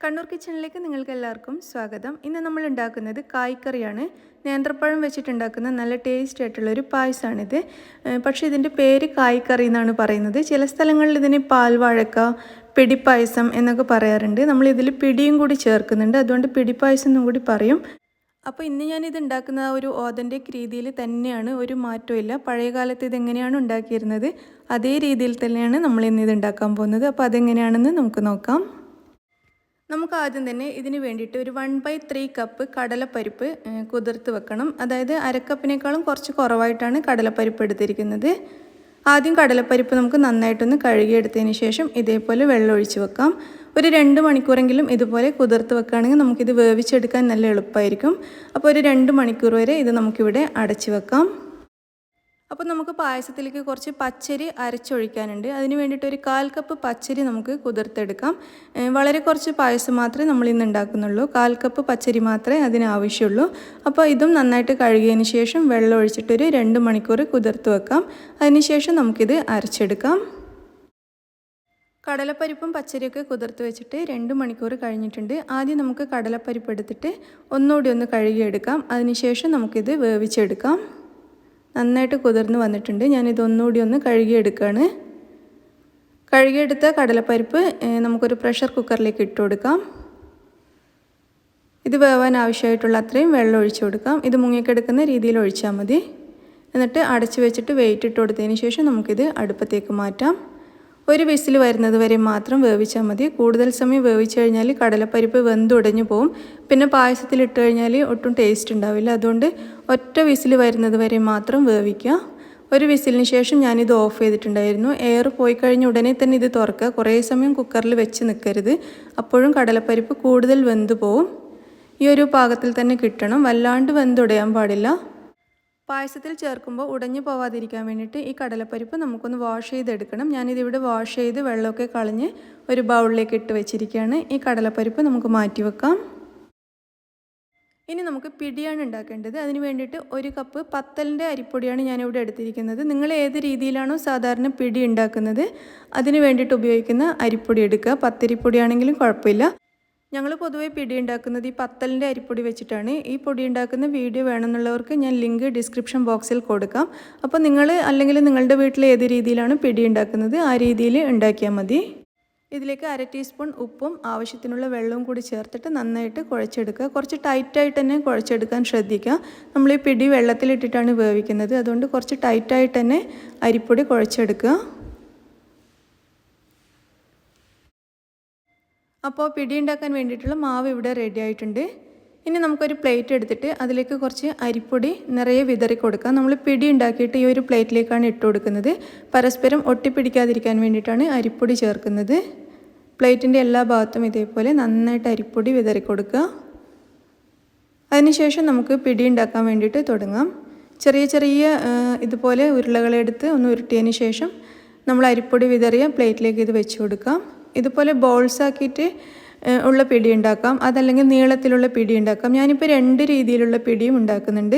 കണ്ണൂർ കിച്ചണിലേക്ക് നിങ്ങൾക്ക് എല്ലാവർക്കും സ്വാഗതം. ഇന്ന് നമ്മൾ ഉണ്ടാക്കുന്നത് കായ്ക്കറിയാണ് നേന്ത്രപ്പഴം വെച്ചിട്ടുണ്ടാക്കുന്ന നല്ല ടേസ്റ്റ് ആയിട്ടുള്ള ഒരു പായസമാണിത് പക്ഷേ ഇതിന്റെ പേര് കായ്ക്കറി എന്നാണ് പറയുന്നത്. ചില സ്ഥലങ്ങളിൽ ഇതിന് പാൽവാഴക്ക പിടിപ്പായസം എന്നൊക്കെ പറയാറുണ്ട്. നമ്മൾ ഇതിൽ പിടിയും കൂടി ചേർക്കുന്നുണ്ട്. അതുകൊണ്ട് പിടിപ്പായസം എന്നും കൂടി പറയും. അപ്പോൾ ഇന്ന് ഞാനിത് ഉണ്ടാക്കുന്ന ഒരു ഓതന്റിക് രീതിയിൽ തന്നെയാണ് ഒരു മാറ്റമില്ല പഴയ കാലത്ത് ഇതെങ്ങനെയാണ് ഉണ്ടാക്കിയിരുന്നത്? അതേ രീതിയിൽ തന്നെയാണ് നമ്മൾ ഇന്ന് ഇത് ഉണ്ടാക്കാൻ പോകുന്നത്. അപ്പോൾ അതെങ്ങനെയാണെന്ന് നമുക്ക് നോക്കാം. നമുക്ക് ആദ്യം തന്നെ ഇതിന് വേണ്ടിയിട്ട് ഒരു വൺ ബൈ ത്രീ കപ്പ് കടലപ്പരിപ്പ് കുതിർത്ത് വെക്കണം. അതായത് അരക്കപ്പിനേക്കാളും കുറച്ച് കുറവായിട്ടാണ് കടലപ്പരിപ്പ് എടുത്തിരിക്കുന്നത്. ആദ്യം കടലപ്പരിപ്പ് നമുക്ക് നന്നായിട്ടൊന്ന് കഴുകിയെടുത്തതിന് ശേഷം ഇതേപോലെ വെള്ളം ഒഴിച്ച് വെക്കാം. ഒരു രണ്ട് മണിക്കൂറെങ്കിലും ഇതുപോലെ കുതിർത്ത് വെക്കുകയാണെങ്കിൽ നമുക്കിത് വേവിച്ചെടുക്കാൻ നല്ല എളുപ്പമായിരിക്കും അപ്പോൾ ഒരു രണ്ട് മണിക്കൂർ വരെ ഇത് നമുക്കിവിടെ അടച്ചു വെക്കാം. അപ്പോൾ നമുക്ക് പായസത്തിലേക്ക് കുറച്ച് പച്ചരി അരച്ചൊഴിക്കാനുണ്ട്. അതിന് വേണ്ടിയിട്ട് ഒരു കാൽ കപ്പ് പച്ചരി നമുക്ക് കുതിർത്തെടുക്കാം. വളരെ കുറച്ച് പായസം മാത്രമേ നമ്മൾ ഇന്ന് ഉണ്ടാക്കുന്നുള്ളൂ. കാൽ കപ്പ് പച്ചരി മാത്രമേ അതിനാവശ്യമുള്ളൂ അപ്പോൾ ഇതും നന്നായിട്ട് കഴുകിയതിന് ശേഷം വെള്ളം ഒഴിച്ചിട്ടൊരു രണ്ട് മണിക്കൂർ കുതിർത്ത് വെക്കാം. അതിനുശേഷം നമുക്കിത് അരച്ചെടുക്കാം. കടലപ്പരിപ്പും പച്ചരിയൊക്കെ കുതിർത്ത് വെച്ചിട്ട് രണ്ട് മണിക്കൂർ കഴിഞ്ഞിട്ടുണ്ട്. ആദ്യം നമുക്ക് കടലപ്പരിപ്പ് എടുത്തിട്ട് ഒന്നുകൂടി ഒന്ന് കഴുകിയെടുക്കാം. അതിനുശേഷം നമുക്കിത് വേവിച്ചെടുക്കാം. നന്നായിട്ട് കുതിർന്ന് വന്നിട്ടുണ്ട്. ഞാനിതൊന്നുകൂടി ഒന്ന് കഴുകിയെടുക്കുകയാണ് കഴുകിയെടുത്ത കടലപ്പരിപ്പ് നമുക്കൊരു പ്രഷർ കുക്കറിലേക്ക് ഇട്ട് കൊടുക്കാം. ഇത് വേവാൻ ആവശ്യമായിട്ടുള്ള അത്രയും വെള്ളം ഒഴിച്ചു കൊടുക്കാം. ഇത് മുങ്ങിക്കെടുക്കുന്ന രീതിയിൽ ഒഴിച്ചാൽ മതി. എന്നിട്ട് അടച്ചു വെച്ചിട്ട് വെയിറ്റ് ഇട്ട് കൊടുത്തതിന് ശേഷം നമുക്കിത് അടുപ്പത്തേക്ക് മാറ്റാം. ഒരു വിസിൽ വരുന്നത് വരെ മാത്രം വേവിച്ചാൽ മതി. കൂടുതൽ സമയം വേവിച്ച് കഴിഞ്ഞാൽ കടലപ്പരിപ്പ് വെന്തുടഞ്ഞു പോവും. പിന്നെ പായസത്തിൽ ഇട്ട് കഴിഞ്ഞാൽ ഒട്ടും ടേസ്റ്റ് ഉണ്ടാവില്ല. അതുകൊണ്ട് ഒറ്റ വിസിൽ വരുന്നത് വരെ മാത്രം വേവിക്കുക. ഒരു വിസിലിന് ശേഷം ഞാനിത് ഓഫ് ചെയ്തിട്ടുണ്ടായിരുന്നു. എയർ പോയി കഴിഞ്ഞ ഉടനെ തന്നെ ഇത് തുറക്കുക. കുറേ സമയം കുക്കറിൽ വെച്ച് നിൽക്കരുത്. അപ്പോഴും കടലപ്പരിപ്പ് കൂടുതൽ വെന്തു പോവും. ഈ ഒരു പാകത്തിൽ തന്നെ കിട്ടണം. വല്ലാണ്ട് വെന്തുടയാൻ പാടില്ല. പായസത്തിൽ ചേർക്കുമ്പോൾ ഉടഞ്ഞു പോവാതിരിക്കാൻ വേണ്ടിയിട്ട് ഈ കടലപ്പരിപ്പ് നമുക്കൊന്ന് വാഷ് ചെയ്തെടുക്കണം. ഞാനിതിവിടെ വാഷ് ചെയ്ത് വെള്ളമൊക്കെ കളഞ്ഞ് ഒരു ബൗളിലേക്ക് ഇട്ട് വെച്ചിരിക്കുകയാണ്. ഈ കടലപ്പരിപ്പ് നമുക്ക് മാറ്റി വെക്കാം. ഇനി നമുക്ക് പിടിയാണ് ഉണ്ടാക്കേണ്ടത്. അതിന് വേണ്ടിയിട്ട് ഒരു കപ്പ് പത്തലിന്റെ അരിപ്പൊടിയാണ് ഞാനിവിടെ എടുത്തിരിക്കുന്നത്. നിങ്ങൾ ഏത് രീതിയിലാണോ സാധാരണ പിടി ഉണ്ടാക്കുന്നത് അതിന് വേണ്ടിയിട്ട് ഉപയോഗിക്കുന്ന അരിപ്പൊടി എടുക്കുക. പത്തരിപ്പൊടിയാണെങ്കിലും കുഴപ്പമില്ല. ഞങ്ങൾ പൊതുവേ പിടി ഉണ്ടാക്കുന്നത് ഈ പത്തലിന്റെ അരിപ്പൊടി വെച്ചിട്ടാണ്. ഈ പൊടി ഉണ്ടാക്കുന്ന വീഡിയോ വേണമെന്നുള്ളവർക്ക് ഞാൻ ലിങ്ക് ഡിസ്ക്രിപ്ഷൻ ബോക്സിൽ കൊടുക്കാം. അപ്പോൾ നിങ്ങൾ അല്ലെങ്കിൽ നിങ്ങളുടെ വീട്ടിൽ ഏത് രീതിയിലാണ് പിടി ഉണ്ടാക്കുന്നത് ആ രീതിയിൽ ഉണ്ടാക്കിയാൽ മതി. ഇതിലേക്ക് അര ടീസ്പൂൺ ഉപ്പും ആവശ്യത്തിനുള്ള വെള്ളവും കൂടി ചേർത്തിട്ട് നന്നായിട്ട് കുഴച്ചെടുക്കുക. കുറച്ച് ടൈറ്റായിട്ട് തന്നെ കുഴച്ചെടുക്കാൻ ശ്രദ്ധിക്കുക. നമ്മൾ ഈ പിടി വെള്ളത്തിലിട്ടിട്ടാണ് വേവിക്കുന്നത്. അതുകൊണ്ട് കുറച്ച് ടൈറ്റായിട്ട് തന്നെ അരിപ്പൊടി കുഴച്ചെടുക്കുക. അപ്പോൾ പിടി ഉണ്ടാക്കാൻ വേണ്ടിയിട്ടുള്ള മാവ് ഇവിടെ റെഡി ആയിട്ടുണ്ട്. ഇനി നമുക്കൊരു പ്ലേറ്റ് എടുത്തിട്ട് അതിലേക്ക് കുറച്ച് അരിപ്പൊടി നിറയെ വിതറി കൊടുക്കാം. നമ്മൾ പിടി ഉണ്ടാക്കിയിട്ട് ഈ ഒരു പ്ലേറ്റിലേക്കാണ് ഇട്ട് കൊടുക്കുന്നത്. പരസ്പരം ഒട്ടിപ്പിടിക്കാതിരിക്കാൻ വേണ്ടിയിട്ടാണ് അരിപ്പൊടി ചേർക്കുന്നത്. പ്ലേറ്റിന്റെ എല്ലാ ഭാഗത്തും ഇതേപോലെ നന്നായിട്ട് അരിപ്പൊടി വിതറി കൊടുക്കുക. അതിനുശേഷം നമുക്ക് പിടി ഉണ്ടാക്കാൻ വേണ്ടിയിട്ട് തുടങ്ങാം. ചെറിയ ചെറിയ ഇതുപോലെ ഉരുളകളെടുത്ത് ഒന്ന് ഉരുട്ടിയതിന് ശേഷം നമ്മൾ അരിപ്പൊടി വിതറിയ പ്ലേറ്റിലേക്ക് ഇത് വെച്ച് കൊടുക്കാം. ഇതുപോലെ ബോൾസ് ആക്കിയിട്ട് ഉള്ള പിടി ഉണ്ടാക്കാം. അതല്ലെങ്കിൽ നീളത്തിലുള്ള പിടി ഉണ്ടാക്കാം. ഞാനിപ്പോൾ രണ്ട് രീതിയിലുള്ള പിടിയും ഉണ്ടാക്കുന്നുണ്ട്.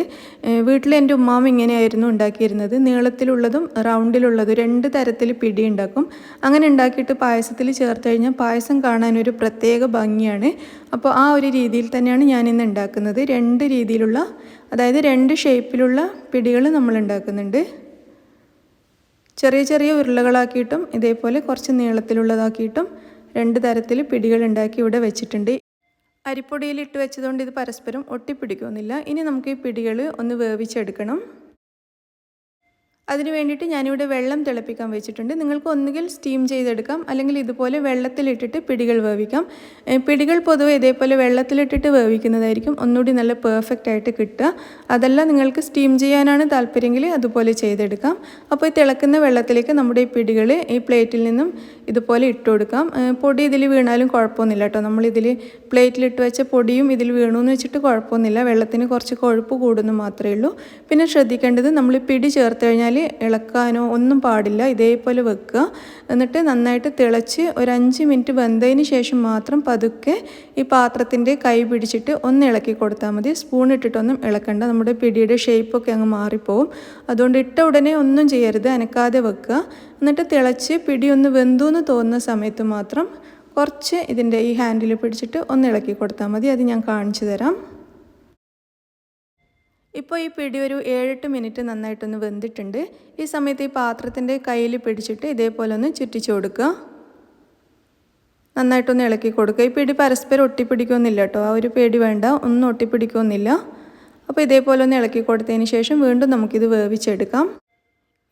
വീട്ടിൽ എന്റെ ഉമ്മാമ ഇങ്ങനെയായിരുന്നു ഉണ്ടാക്കിയിരുന്നത്. നീളത്തിലുള്ളതും റൗണ്ടിലുള്ളതും രണ്ട് തരത്തിൽ പിടി ഉണ്ടാക്കും. അങ്ങനെ ഉണ്ടാക്കിയിട്ട് പായസത്തിൽ ചേർത്ത് കഴിഞ്ഞാൽ പായസം കാണാനൊരു പ്രത്യേക ഭംഗിയാണ്. അപ്പോൾ ആ ഒരു രീതിയിൽ തന്നെയാണ് ഞാനിന്ന് ഉണ്ടാക്കുന്നത്. രണ്ട് രീതിയിലുള്ള അതായത് രണ്ട് ഷേപ്പിലുള്ള പിടികൾ നമ്മൾ ഉണ്ടാക്കുന്നുണ്ട്. ചെറിയ ചെറിയ ഉരുളകളാക്കിയിട്ടും ഇതേപോലെ കുറച്ച് നീളത്തിലുള്ളതാക്കിയിട്ടും രണ്ട് തരത്തിൽ പിടികൾ ഉണ്ടാക്കി ഇവിടെ വെച്ചിട്ടുണ്ട്. അരിപ്പൊടിയിൽ ഇട്ട് വെച്ചതുകൊണ്ട് ഇത് പരസ്പരം ഒട്ടിപ്പിടിക്കുന്നില്ല. ഇനി നമുക്ക് ഈ പിടികൾ ഒന്ന് വേവിച്ചെടുക്കണം. അതിന് വേണ്ടിയിട്ട് ഞാനിവിടെ വെള്ളം തിളപ്പിക്കാൻ വെച്ചിട്ടുണ്ട്. നിങ്ങൾക്ക് ഒന്നുകിൽ സ്റ്റീം ചെയ്തെടുക്കാം. അല്ലെങ്കിൽ ഇതുപോലെ വെള്ളത്തിലിട്ടിട്ട് പിടികൾ വേവിക്കാം. പിടികൾ പൊതുവെ ഇതേപോലെ വെള്ളത്തിലിട്ടിട്ട് വേവിക്കുന്നതായിരിക്കും ഒന്നുകൂടി നല്ല പെർഫെക്റ്റ് ആയിട്ട് കിട്ടുക. അതല്ല നിങ്ങൾക്ക് സ്റ്റീം ചെയ്യാനാണ് താല്പര്യമെങ്കിൽ അതുപോലെ ചെയ്തെടുക്കാം. അപ്പോൾ ഈ തിളക്കുന്ന വെള്ളത്തിലേക്ക് നമ്മുടെ ഈ പിടികൾ ഈ പ്ലേറ്റിൽ നിന്നും ഇതുപോലെ ഇട്ട് കൊടുക്കാം. പൊടി ഇതിൽ വീണാലും കുഴപ്പമൊന്നുമില്ല കേട്ടോ. നമ്മളിതിൽ പ്ലേറ്റിലിട്ട് വെച്ച പൊടിയും ഇതിൽ വീണു എന്ന് വെച്ചിട്ട് കുഴപ്പമൊന്നുമില്ല. വെള്ളത്തിന് കുറച്ച് കൊഴുപ്പ് കൂടുന്നു മാത്രമേ ഉള്ളൂ. പിന്നെ ശ്രദ്ധിക്കേണ്ടത് നമ്മൾ പിടി ചേർത്ത് കഴിഞ്ഞാൽ ഇളക്കാനോ ഒന്നും പാടില്ല. ഇതേപോലെ വെക്കുക. എന്നിട്ട് നന്നായിട്ട് തിളച്ച് ഒരു അഞ്ച് മിനിറ്റ് വെന്തതിന് ശേഷം മാത്രം പതുക്കെ ഈ പാത്രത്തിന്റെ കൈ പിടിച്ചിട്ട് ഒന്ന് ഇളക്കി കൊടുത്താൽ മതി. സ്പൂൺ ഇട്ടിട്ടൊന്നും ഇളക്കണ്ട. നമ്മുടെ പിടിയുടെ ഷേപ്പൊക്കെ അങ്ങ് മാറിപ്പോവും. അതുകൊണ്ട് ഇട്ട ഉടനെ ഒന്നും ചെയ്യരുത്. അനക്കാതെ വെക്കുക. എന്നിട്ട് തിളച്ച് പിടി ഒന്ന് വെന്തു എന്ന് തോന്നുന്ന സമയത്ത് മാത്രം കുറച്ച് ഇതിന്റെ ഈ ഹാൻഡിൽ പിടിച്ചിട്ട് ഒന്ന് ഇളക്കി കൊടുത്താൽ മതി. അത് ഞാൻ കാണിച്ചു തരാം. ഇപ്പോൾ ഈ പിടി ഒരു ഏഴെട്ട് മിനിറ്റ് നന്നായിട്ടൊന്ന് വെന്തിട്ടുണ്ട്. ഈ സമയത്ത് ഈ പാത്രത്തിന്റെ കയ്യിൽ പിടിച്ചിട്ട് ഇതേപോലെ ഒന്ന് ചുറ്റിച്ചു കൊടുക്കുക. നന്നായിട്ടൊന്ന് ഇളക്കി കൊടുക്കുക. ഈ പിടി പരസ്പരം ഒട്ടിപ്പിടിക്കൊന്നുമില്ല കേട്ടോ. ആ ഒരു പേടി വേണ്ട. ഒന്നും ഒട്ടിപ്പിടിക്കൊന്നുമില്ല അപ്പോൾ ഇതേപോലെ ഒന്ന് ഇളക്കി കൊടുത്തതിന് ശേഷം വീണ്ടും നമുക്കിത് വേവിച്ചെടുക്കാം.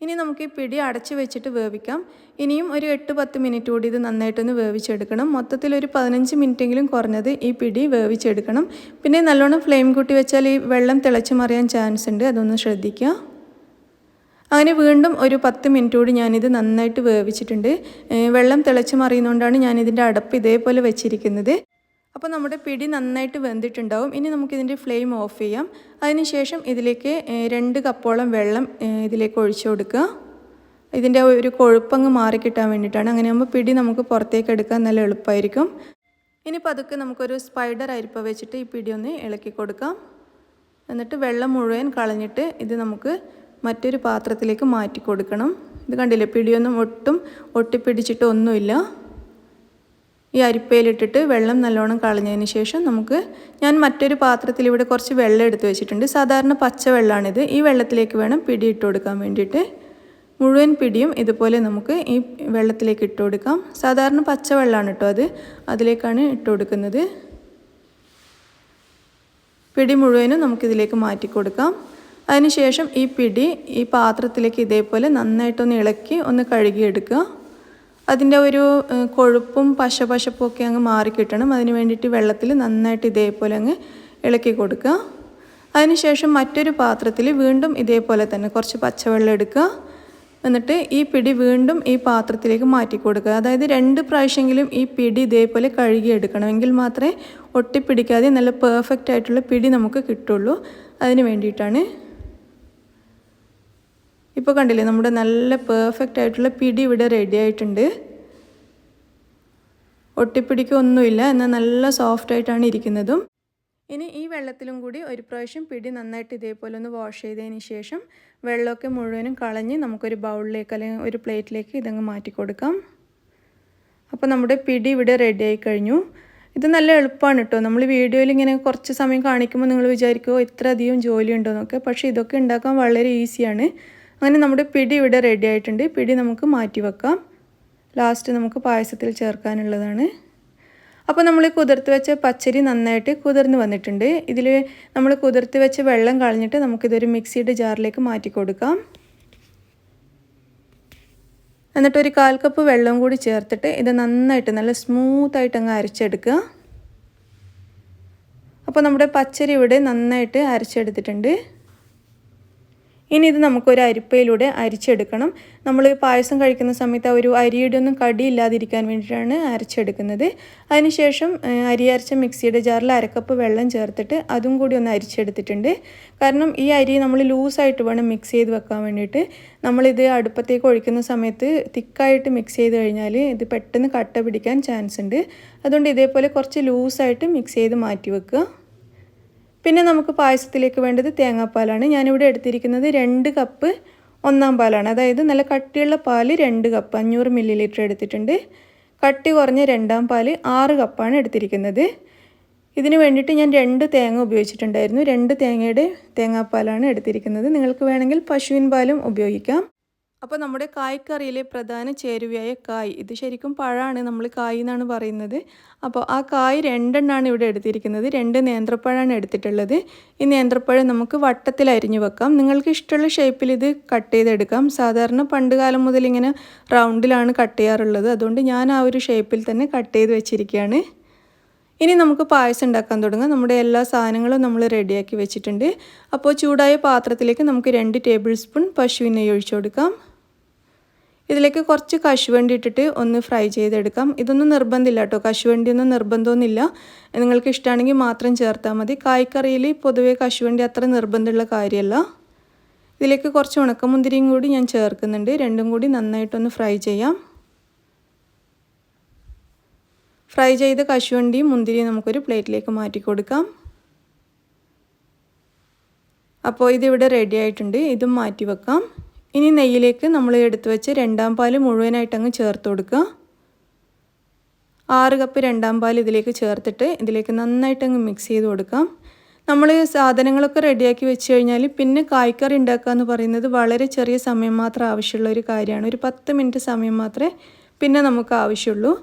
ഇനി നമുക്ക് ഈ പിടി അടച്ചു വെച്ചിട്ട് വേവിക്കാം. ഇനിയും ഒരു എട്ട് പത്ത് മിനിറ്റ് കൂടി ഇത് നന്നായിട്ടൊന്ന് വേവിച്ചെടുക്കണം. മൊത്തത്തിൽ ഒരു പതിനഞ്ച് മിനിറ്റെങ്കിലും കുറഞ്ഞത് ഈ പിടി വേവിച്ചെടുക്കണം. പിന്നെ നല്ലോണം ഫ്ലെയിം കൂട്ടി വെച്ചാൽ ഈ വെള്ളം തിളച്ചു മറിയാൻ ചാൻസ് ഉണ്ട്. അതൊന്ന് ശ്രദ്ധിക്കുക. അങ്ങനെ വീണ്ടും ഒരു പത്ത് മിനിറ്റ് കൂടി ഞാനിത് നന്നായിട്ട് വേവിച്ചിട്ടുണ്ട്. വെള്ളം തിളച്ചു മറിയുന്നതുകൊണ്ടാണ് ഞാനിതിന്റെ അടപ്പ് ഇതേപോലെ വെച്ചിരിക്കുന്നത്. അപ്പോൾ നമ്മുടെ പിടി നന്നായിട്ട് വെന്തിട്ടുണ്ടാവും. ഇനി നമുക്കിതിന്റെ ഫ്ലെയിം ഓഫ് ചെയ്യാം. അതിനുശേഷം ഇതിലേക്ക് രണ്ട് കപ്പോളം വെള്ളം ഇതിലേക്ക് ഒഴിച്ചു കൊടുക്കുക. ഇതിന്റെ ഒരു കൊഴുപ്പങ്ങ് മാറിക്കിട്ടാൻ വേണ്ടിയിട്ടാണ്. അങ്ങനെ ആകുമ്പോൾ പിടി നമുക്ക് പുറത്തേക്ക് എടുക്കാൻ നല്ല എളുപ്പമായിരിക്കും. ഇനി പതുക്കെ നമുക്കൊരു സ്പൈഡർ അരിപ്പ വെച്ചിട്ട് ഈ പിടി ഒന്ന് ഇളക്കി കൊടുക്കാം. എന്നിട്ട് വെള്ളം മുഴുവൻ കളഞ്ഞിട്ട് ഇത് നമുക്ക് മറ്റൊരു പാത്രത്തിലേക്ക് മാറ്റി കൊടുക്കണം. ഇത് കണ്ടില്ലേ പിടിയൊന്നും ഒട്ടും ഒട്ടിപ്പിടിച്ചിട്ട് ഒന്നുമില്ല ഈ അരിപ്പയിലിട്ടിട്ട് വെള്ളം നല്ലോണം കളഞ്ഞതിന് ശേഷം നമുക്ക് ഞാൻ മറ്റൊരു പാത്രത്തിൽ ഇവിടെ കുറച്ച് വെള്ളം എടുത്ത് വെച്ചിട്ടുണ്ട്. സാധാരണ പച്ച വെള്ളമാണിത് ഈ വെള്ളത്തിലേക്ക് വേണം പിടി ഇട്ട് കൊടുക്കാൻ വേണ്ടിയിട്ട്. മുഴുവൻ പിടിയും ഇതുപോലെ നമുക്ക് ഈ വെള്ളത്തിലേക്ക് ഇട്ട് കൊടുക്കാം. സാധാരണ പച്ച വെള്ളമാണ് കേട്ടോ അത്. അതിലേക്കാണ് ഇട്ട് കൊടുക്കുന്നത്. പിടി മുഴുവനും നമുക്കിതിലേക്ക് മാറ്റി കൊടുക്കാം. അതിനുശേഷം ഈ പിടി ഈ പാത്രത്തിലേക്ക് ഇതേപോലെ നന്നായിട്ടൊന്ന് ഇളക്കി ഒന്ന് കഴുകിയെടുക്കുക. അതിന്റെ ഒരു കൊഴുപ്പും പശ പശപ്പും ഒക്കെ അങ്ങ് മാറി കിട്ടണം. അതിന് വേണ്ടിയിട്ട് വെള്ളത്തിൽ നന്നായിട്ട് ഇതേപോലെ അങ്ങ് ഇളക്കി കൊടുക്കുക. അതിനുശേഷം മറ്റൊരു പാത്രത്തിൽ വീണ്ടും ഇതേപോലെ തന്നെ കുറച്ച് പച്ചവെള്ളം എടുക്കുക. എന്നിട്ട് ഈ പിടി വീണ്ടും ഈ പാത്രത്തിലേക്ക് മാറ്റി കൊടുക്കുക. അതായത് രണ്ട് പ്രാവശ്യമെങ്കിലും ഈ പിടി ഇതേപോലെ കഴുകിയെടുക്കണമെങ്കിൽ മാത്രമേ ഒട്ടിപ്പിടിക്കാതെ നല്ല പെർഫെക്റ്റ് ആയിട്ടുള്ള പിടി നമുക്ക് കിട്ടുള്ളൂ. അതിന് വേണ്ടിയിട്ടാണ് ഇപ്പോൾ കണ്ടില്ലേ നമ്മുടെ നല്ല പെർഫെക്റ്റ് ആയിട്ടുള്ള പിടി ഇവിടെ റെഡി ആയിട്ടുണ്ട്. ഒട്ടിപ്പിടിക്കൊന്നുമില്ല എന്നാൽ നല്ല സോഫ്റ്റ് ആയിട്ടാണ് ഇരിക്കുന്നതും. ഇനി ഈ വെള്ളത്തിലും കൂടി ഒരു പ്രാവശ്യം പിടി നന്നായിട്ട് ഇതേപോലെ ഒന്ന് വാഷ് ചെയ്തതിന് ശേഷം വെള്ളമൊക്കെ മുഴുവനും കളഞ്ഞ് നമുക്കൊരു ബൗളിലേക്ക് അല്ലെങ്കിൽ ഒരു പ്ലേറ്റിലേക്ക് ഇതങ്ങ് മാറ്റി കൊടുക്കാം. അപ്പോൾ നമ്മുടെ പിടി ഇവിടെ റെഡി ആയി കഴിഞ്ഞു. ഇത് നല്ല എളുപ്പമാണ് കേട്ടോ നമ്മൾ വീഡിയോയിൽ ഇങ്ങനെ കുറച്ച് സമയം കാണിക്കുമ്പോൾ നിങ്ങൾ വിചാരിക്കുമോ ഇത്ര അധികം ജോലി ഉണ്ടോ എന്നൊക്കെ പക്ഷേ ഇതൊക്കെ ഉണ്ടാക്കാൻ വളരെ ഈസിയാണ് അങ്ങനെ നമ്മുടെ പിടി ഇവിടെ റെഡി ആയിട്ടുണ്ട്. പിടി നമുക്ക് മാറ്റി വെക്കാം. ലാസ്റ്റ് നമുക്ക് പായസത്തിൽ ചേർക്കാനുള്ളതാണ്. അപ്പോൾ നമ്മൾ കുതിർത്ത് വെച്ച പച്ചരി നന്നായിട്ട് കുതിർന്ന് വന്നിട്ടുണ്ട്. ഇതിൽ നമ്മൾ കുതിർത്ത് വെച്ച വെള്ളം കളഞ്ഞിട്ട് നമുക്കിതൊരു മിക്സിയുടെ ജാറിലേക്ക് മാറ്റി കൊടുക്കാം. എന്നിട്ട് ഒരു കാൽ കപ്പ് വെള്ളം കൂടി ചേർത്തിട്ട് ഇത് നന്നായിട്ട് നല്ല സ്മൂത്തായിട്ട് അങ്ങ് അരച്ചെടുക്കുക. അപ്പോൾ നമ്മുടെ പച്ചരി ഇവിടെ നന്നായിട്ട് അരച്ചെടുത്തിട്ടുണ്ട്. ഇനി ഇത് നമുക്കൊരു അരിപ്പയിലൂടെ അരിച്ചെടുക്കണം. നമ്മൾ പായസം കഴിക്കുന്ന സമയത്ത് ഒരു അരിയുടെ ഒന്നും കടിയില്ലാതിരിക്കാൻ വേണ്ടിയിട്ടാണ് അരച്ചെടുക്കുന്നത്. അതിനുശേഷം അരി അരച്ച മിക്സിയുടെ ജാറിൽ അരക്കപ്പ് വെള്ളം ചേർത്തിട്ട് അതും കൂടി ഒന്ന് അരിച്ചെടുത്തിട്ടുണ്ട്. കാരണം ഈ അരി നമ്മൾ ലൂസായിട്ട് വേണം മിക്സ് ചെയ്ത് വെക്കാൻ വേണ്ടിയിട്ട്. നമ്മളിത് അടുപ്പത്തേക്ക് ഒഴിക്കുന്ന സമയത്ത് തിക്കായിട്ട് മിക്സ് ചെയ്ത് കഴിഞ്ഞാൽ ഇത് പെട്ടെന്ന് കട്ട പിടിക്കാൻ ചാൻസ് ഉണ്ട് അതുകൊണ്ട് ഇതേപോലെ കുറച്ച് ലൂസായിട്ട് മിക്സ് ചെയ്ത് മാറ്റി വെക്കുക. പിന്നെ നമുക്ക് പായസത്തിലേക്ക് വേണ്ടത് തേങ്ങാപ്പാലാണ്. ഞാനിവിടെ എടുത്തിരിക്കുന്നത് രണ്ട് കപ്പ് ഒന്നാം പാലാണ്. അതായത് നല്ല കട്ടിയുള്ള പാൽ രണ്ട് കപ്പ് അഞ്ഞൂറ് മില്ലി ലിറ്റർ എടുത്തിട്ടുണ്ട്. കട്ടി കുറഞ്ഞ രണ്ടാം പാൽ ആറ് കപ്പാണ് എടുത്തിരിക്കുന്നത്. ഇതിന് വേണ്ടിയിട്ട് ഞാൻ രണ്ട് തേങ്ങ ഉപയോഗിച്ചിട്ടുണ്ടായിരുന്നു. രണ്ട് തേങ്ങയുടെ തേങ്ങാപ്പാലാണ് എടുത്തിരിക്കുന്നത്. നിങ്ങൾക്ക് വേണമെങ്കിൽ പശുവിൻ പാലും ഉപയോഗിക്കാം. അപ്പോൾ നമ്മുടെ കായ്ക്കറിയിലെ പ്രധാന ചേരുവയായ കായ് ഇത് ശരിക്കും പഴമാണ് നമ്മൾ കായ് എന്നാണ് പറയുന്നത്. അപ്പോൾ ആ കായ് രണ്ടെണ്ണമാണ് ഇവിടെ എടുത്തിരിക്കുന്നത്. രണ്ട് നേന്ത്രപ്പഴമാണ് എടുത്തിട്ടുള്ളത്. ഈ നേന്ത്രപ്പഴം നമുക്ക് വട്ടത്തിൽ അരിഞ്ഞു വെക്കാം. നിങ്ങൾക്ക് ഇഷ്ടമുള്ള ഷേപ്പിൽ ഇത് കട്ട് ചെയ്തെടുക്കാം. സാധാരണ പണ്ട് കാലം മുതൽ ഇങ്ങനെ റൗണ്ടിലാണ് കട്ട് ചെയ്യാറുള്ളത്. അതുകൊണ്ട് ഞാൻ ആ ഒരു ഷേപ്പിൽ തന്നെ കട്ട് ചെയ്ത് വെച്ചിരിക്കുകയാണ്. ഇനി നമുക്ക് പായസം ഉണ്ടാക്കാൻ തുടങ്ങാം. നമ്മുടെ എല്ലാ സാധനങ്ങളും നമ്മൾ റെഡിയാക്കി വെച്ചിട്ടുണ്ട്. അപ്പോൾ ചൂടായ പാത്രത്തിലേക്ക് നമുക്ക് രണ്ട് ടേബിൾ സ്പൂൺ പശുവിനെ ഒഴിച്ചു കൊടുക്കാം. ഇതിലേക്ക് കുറച്ച് കശുവണ്ടി ഇട്ടിട്ട് ഒന്ന് ഫ്രൈ ചെയ്തെടുക്കാം. ഇതൊന്നും നിർബന്ധമില്ല കേട്ടോ. കശുവണ്ടി ഒന്നും നിർബന്ധമൊന്നുമില്ല. നിങ്ങൾക്ക് ഇഷ്ടമാണെങ്കിൽ മാത്രം ചേർത്താൽ മതി. കായ്ക്കറിയിൽ പൊതുവേ കശുവണ്ടി അത്ര നിർബന്ധമുള്ള കാര്യമല്ല. ഇതിലേക്ക് കുറച്ച് ഉണക്കമുന്തിരിയും കൂടി ഞാൻ ചേർക്കുന്നുണ്ട്. രണ്ടും കൂടി നന്നായിട്ടൊന്ന് ഫ്രൈ ചെയ്യാം. ഫ്രൈ ചെയ്ത കശുവണ്ടിയും മുന്തിരിയും നമുക്കൊരു പ്ലേറ്റിലേക്ക് മാറ്റി കൊടുക്കാം. അപ്പോൾ ഇതിവിടെ റെഡി ആയിട്ടുണ്ട്. ഇതും മാറ്റി വെക്കാം. ഇനി നെയ്യിലേക്ക് നമ്മൾ എടുത്തു വെച്ച് രണ്ടാം പാൽ മുഴുവനായിട്ട് അങ്ങ് ചേർത്ത് കൊടുക്കുക. ആറ് കപ്പ് രണ്ടാം പാൽ ഇതിലേക്ക് ചേർത്തിട്ട് ഇതിലേക്ക് നന്നായിട്ട് അങ്ങ് മിക്സ് ചെയ്ത് കൊടുക്കാം. നമ്മൾ സാധനങ്ങളൊക്കെ റെഡിയാക്കി വെച്ച് കഴിഞ്ഞാൽ പിന്നെ കായ്ക്കറി ഉണ്ടാക്കുക എന്ന് പറയുന്നത് വളരെ ചെറിയ സമയം മാത്രം ആവശ്യമുള്ള ഒരു കാര്യമാണ്. ഒരു പത്ത് മിനിറ്റ് സമയം മാത്രമേ പിന്നെ നമുക്ക് ആവശ്യമുള്ളൂ.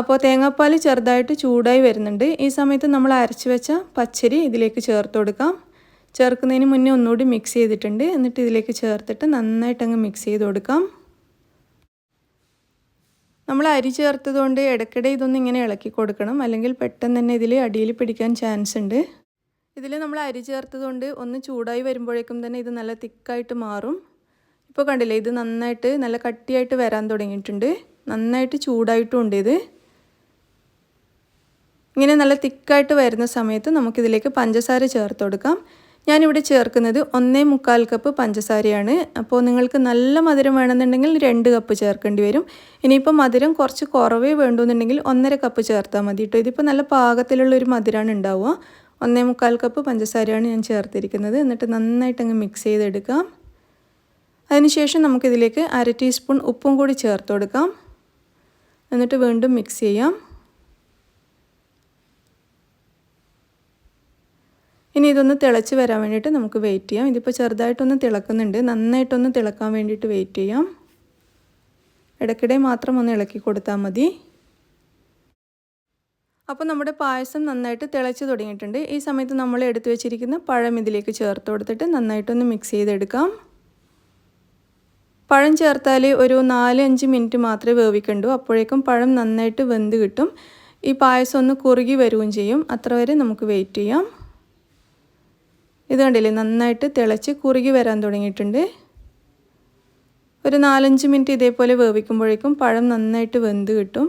അപ്പോൾ തേങ്ങാപ്പാൽ ചെറുതായിട്ട് ചൂടായി വരുന്നുണ്ട്. ഈ സമയത്ത് നമ്മൾ അരച്ച് വെച്ച പച്ചരി ഇതിലേക്ക് ചേർത്ത് കൊടുക്കാം. ചേർക്കുന്നതിന് മുന്നേ ഒന്നുകൂടി മിക്സ് ചെയ്തിട്ടുണ്ട്. എന്നിട്ട് ഇതിലേക്ക് ചേർത്തിട്ട് നന്നായിട്ട് അങ്ങ് മിക്സ് ചെയ്ത് കൊടുക്കാം. നമ്മൾ അരി ചേർത്തതുകൊണ്ട് ഇടയ്ക്കിടെ ഇതൊന്നും ഇങ്ങനെ ഇളക്കി കൊടുക്കണം. അല്ലെങ്കിൽ പെട്ടെന്ന് തന്നെ ഇതിൽ അടിയിൽ പിടിക്കാൻ ചാൻസ് ഉണ്ട്. ഇതിൽ നമ്മൾ അരി ചേർത്തതുകൊണ്ട് ഒന്ന് ചൂടായി വരുമ്പോഴേക്കും തന്നെ ഇത് നല്ല തിക്കായിട്ട് മാറും. ഇപ്പോൾ കണ്ടില്ലേ ഇത് നന്നായിട്ട് നല്ല കട്ടിയായിട്ട് വരാൻ തുടങ്ങിയിട്ടുണ്ട്. നന്നായിട്ട് ചൂടായിട്ടും ഉണ്ട് ഇത്. ഇങ്ങനെ നല്ല തിക്കായിട്ട് വരുന്ന സമയത്ത് നമുക്കിതിലേക്ക് പഞ്ചസാര ചേർത്ത് കൊടുക്കാം. ഞാനിവിടെ ചേർക്കുന്നത് ഒന്നേ മുക്കാൽ കപ്പ് പഞ്ചസാരയാണ്. അപ്പോൾ നിങ്ങൾക്ക് നല്ല മധുരം വേണമെന്നുണ്ടെങ്കിൽ രണ്ട് കപ്പ് ചേർക്കേണ്ടി വരും. ഇനിയിപ്പോൾ മധുരം കുറച്ച് കുറവേ വേണ്ടുന്നുണ്ടെങ്കിൽ ഒന്നര കപ്പ് ചേർത്താൽ മതി കേട്ടോ. ഇതിപ്പോൾ നല്ല പാകത്തിലുള്ള ഒരു മധുരമാണ് ഉണ്ടാവുക. ഒന്നേ മുക്കാൽ കപ്പ് പഞ്ചസാരയാണ് ഞാൻ ചേർത്തിരിക്കുന്നത്. എന്നിട്ട് നന്നായിട്ട് അങ്ങ് മിക്സ് ചെയ്തെടുക്കാം. അതിനുശേഷം നമുക്കിതിലേക്ക് അര ടീസ്പൂൺ ഉപ്പും കൂടി ചേർത്ത് കൊടുക്കാം. എന്നിട്ട് വീണ്ടും മിക്സ് ചെയ്യാം. ഇനി ഇതൊന്ന് തിളച്ച് വരാൻ വേണ്ടിയിട്ട് നമുക്ക് വെയിറ്റ് ചെയ്യാം. ഇതിപ്പോൾ ചെറുതായിട്ടൊന്ന് തിളക്കുന്നുണ്ട്. നന്നായിട്ടൊന്ന് തിളക്കാൻ വേണ്ടിയിട്ട് വെയിറ്റ് ചെയ്യാം. ഇടയ്ക്കിടെ മാത്രം ഒന്ന് ഇളക്കി കൊടുത്താൽ മതി. അപ്പോൾ നമ്മുടെ പായസം നന്നായിട്ട് തിളച്ച് തുടങ്ങിയിട്ടുണ്ട്. ഈ സമയത്ത് നമ്മൾ എടുത്തു വെച്ചിരിക്കുന്ന പഴം ഇതിലേക്ക് ചേർത്ത് കൊടുത്തിട്ട് നന്നായിട്ടൊന്ന് മിക്സ് ചെയ്തെടുക്കാം. പഴം ചേർത്താൽ ഒരു നാല് അഞ്ച് മിനിറ്റ് മാത്രമേ വേവിക്കണ്ടൂ. അപ്പോഴേക്കും പഴം നന്നായിട്ട് വെന്ത് കിട്ടും. ഈ പായസം ഒന്ന് കുറുകി വരികയും ചെയ്യും. അത്ര വരെ നമുക്ക് വെയിറ്റ് ചെയ്യാം. ഇത് കണ്ടില്ലേ? നന്നായിട്ട് തിളച്ച് കുറുകി വരാൻ തുടങ്ങിയിട്ടുണ്ട്. ഒരു നാലഞ്ച് മിനിറ്റ് ഇതേപോലെ വേവിക്കുമ്പോഴേക്കും പഴം നന്നായിട്ട് വെന്ത് കിട്ടും.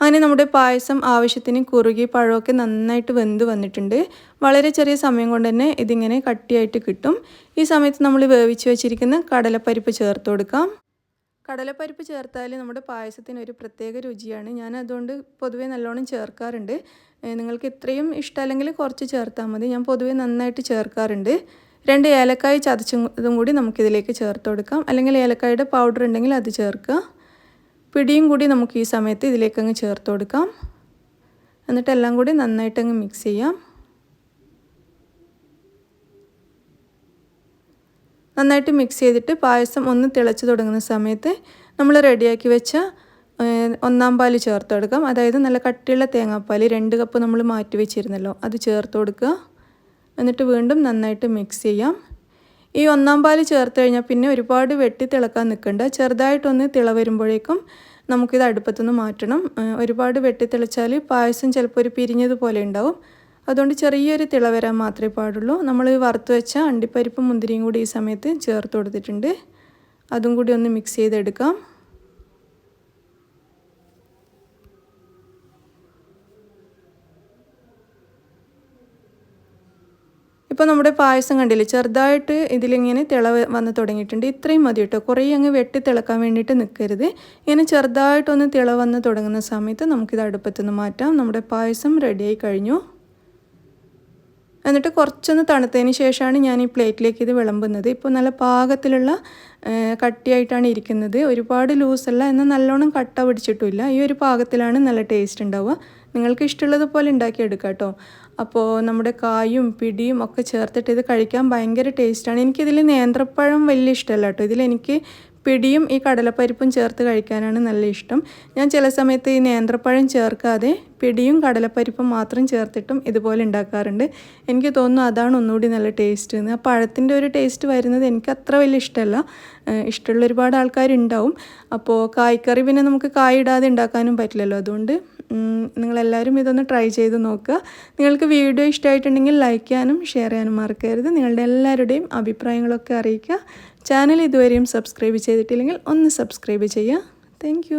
അങ്ങനെ നമ്മുടെ പായസം ആവശ്യത്തിന് കുറുകി പഴമൊക്കെ നന്നായിട്ട് വെന്ത് വന്നിട്ടുണ്ട്. വളരെ ചെറിയ സമയം കൊണ്ട് തന്നെ ഇതിങ്ങനെ കട്ടിയായിട്ട് കിട്ടും. ഈ സമയത്ത് നമ്മൾ വേവിച്ച് വെച്ചിരിക്കുന്ന കടലപ്പരിപ്പ് ചേർത്ത് കൊടുക്കാം. കടലപ്പരിപ്പ് ചേർത്താൽ നമ്മുടെ പായസത്തിന് ഒരു പ്രത്യേക രുചിയാണ്. ഞാൻ അതുകൊണ്ട് പൊതുവേ നല്ലോണം ചേർക്കാറുണ്ട്. നിങ്ങൾക്ക് ഇത്രയും ഇഷ്ടമല്ലെങ്കിൽ കുറച്ച് ചേർത്താൽ മതി. ഞാൻ പൊതുവേ നന്നായിട്ട് ചേർക്കാറുണ്ട്. രണ്ട് ഏലക്കായ ചതച്ചതും കൂടി നമുക്കിതിലേക്ക് ചേർത്ത് കൊടുക്കാം. അല്ലെങ്കിൽ ഏലക്കായുടെ പൗഡർ ഉണ്ടെങ്കിൽ അത് ചേർക്കുക. പിടിയും കൂടി നമുക്ക് ഈ സമയത്ത് ഇതിലേക്ക് അങ്ങ് ചേർത്ത് കൊടുക്കാം. എന്നിട്ട് എല്ലാം കൂടി നന്നായിട്ട് അങ്ങ് മിക്സ് ചെയ്യാം. നന്നായിട്ട് മിക്സ് ചെയ്തിട്ട് പായസം ഒന്ന് തിളച്ച് തുടങ്ങുന്ന സമയത്ത് നമ്മൾ റെഡിയാക്കി വെച്ച ഒന്നാം പാൽ ചേർത്ത് കൊടുക്കാം. അതായത് നല്ല കട്ടിയുള്ള തേങ്ങാപ്പാൽ രണ്ട് കപ്പ് നമ്മൾ മാറ്റി വെച്ചിരുന്നല്ലോ അത് ചേർത്ത് കൊടുക്കുക. എന്നിട്ട് വീണ്ടും നന്നായിട്ട് മിക്സ് ചെയ്യാം. ഈ ഒന്നാം പാൽ ചേർത്ത് കഴിഞ്ഞാൽ പിന്നെ ഒരുപാട് വെട്ടി തിളക്കാൻ നിൽക്കണ്ട. ചെറുതായിട്ടൊന്ന് തിള വരുമ്പോഴേക്കും നമുക്കിത് അടുപ്പത്തുനിന്ന് മാറ്റണം. ഒരുപാട് വെട്ടി തിളച്ചാൽ പായസം ചിലപ്പോൾ ഒരു പിരിഞ്ഞതുപോലെ ഉണ്ടാവും. അതുകൊണ്ട് ചെറിയൊരു തിള വരാൻ മാത്രമേ പാടുള്ളൂ. നമ്മൾ വറുത്ത് വെച്ച അണ്ടിപ്പരിപ്പും മുന്തിരിയും കൂടി ഈ സമയത്ത് ചേർത്ത് കൊടുത്തിട്ടുണ്ട്. അതും കൂടി ഒന്ന് മിക്സ് ചെയ്തെടുക്കാം. ഇപ്പോൾ നമ്മുടെ പായസം കണ്ടില്ലേ? ചെറുതായിട്ട് ഇതിലിങ്ങനെ തിള വന്ന് തുടങ്ങിയിട്ടുണ്ട്. ഇത്രയും മതി കേട്ടോ. കുറേ അങ്ങ് വെട്ടി തിളക്കാൻ വേണ്ടിയിട്ട് നിൽക്കരുത് ഇങ്ങനെ ചെറുതായിട്ടൊന്ന് തിള വന്ന് തുടങ്ങുന്ന സമയത്ത് നമുക്കിത് അടുപ്പത്തുനിന്ന് മാറ്റാം. നമ്മുടെ പായസം റെഡിയായി കഴിഞ്ഞു. എന്നിട്ട് കുറച്ചൊന്ന് തണുത്തതിന് ശേഷമാണ് ഞാൻ ഈ പ്ലേറ്റിലേക്ക് ഇത് വിളമ്പുന്നത്. ഇപ്പോൾ നല്ല പാകത്തിലുള്ള കട്ടിയായിട്ടാണ് ഇരിക്കുന്നത്. ഒരുപാട് ലൂസല്ല എന്നാൽ നല്ലോണം കട്ട പിടിച്ചിട്ടില്ല ഈ ഒരു പാകത്തിലാണ് നല്ല ടേസ്റ്റ് ഉണ്ടാവുക. നിങ്ങൾക്ക് ഇഷ്ടമുള്ളതുപോലെ ഉണ്ടാക്കിയെടുക്കാം കേട്ടോ. അപ്പോൾ നമ്മുടെ കായും പിടിയും ഒക്കെ ചേർത്തിട്ട് ഇത് കഴിക്കാൻ ഭയങ്കര ടേസ്റ്റാണ് എനിക്കിതിൽ നേന്ത്രപ്പഴം വലിയ ഇഷ്ടമല്ല കേട്ടോ. ഇതിലെനിക്ക് പിടിയും ഈ കടലപ്പരിപ്പും ചേർത്ത് കഴിക്കാനാണ് നല്ല ഇഷ്ടം. ഞാൻ ചില സമയത്ത് ഈ നേന്ത്രപ്പഴം ചേർക്കാതെ പിടിയും കടലപ്പരിപ്പും മാത്രം ചേർത്തിട്ടും ഇതുപോലെ ഉണ്ടാക്കാറുണ്ട്. എനിക്ക് തോന്നുന്നു അതാണ് ഒന്നുകൂടി നല്ല ടേസ്റ്റ് എന്ന്. ആ പഴത്തിന്റെ ഒരു ടേസ്റ്റ് വരുന്നത് എനിക്ക് അത്ര വലിയ ഇഷ്ടമല്ല. ഇഷ്ടമുള്ള ഒരുപാട് ആൾക്കാരുണ്ടാവും. അപ്പോൾ കായ്ക്കറി പിന്നെ നമുക്ക് കായ ഇടാതെ ഉണ്ടാക്കാനും പറ്റില്ലല്ലോ. അതുകൊണ്ട് നിങ്ങളെല്ലാവരും ഇതൊന്ന് ട്രൈ ചെയ്ത് നോക്കുക. നിങ്ങൾക്ക് വീഡിയോ ഇഷ്ടമായിട്ടുണ്ടെങ്കിൽ ലൈക്ക് ചെയ്യാനും ഷെയർ ചെയ്യാനും മറക്കരുത്. നിങ്ങളുടെ എല്ലാവരുടെയും അഭിപ്രായങ്ങളൊക്കെ അറിയിക്കുക. ചാനൽ ഇതുവരെയും സബ്സ്ക്രൈബ് ചെയ്തിട്ടില്ലെങ്കിൽ ഒന്ന് സബ്സ്ക്രൈബ് ചെയ്യുക. താങ്ക്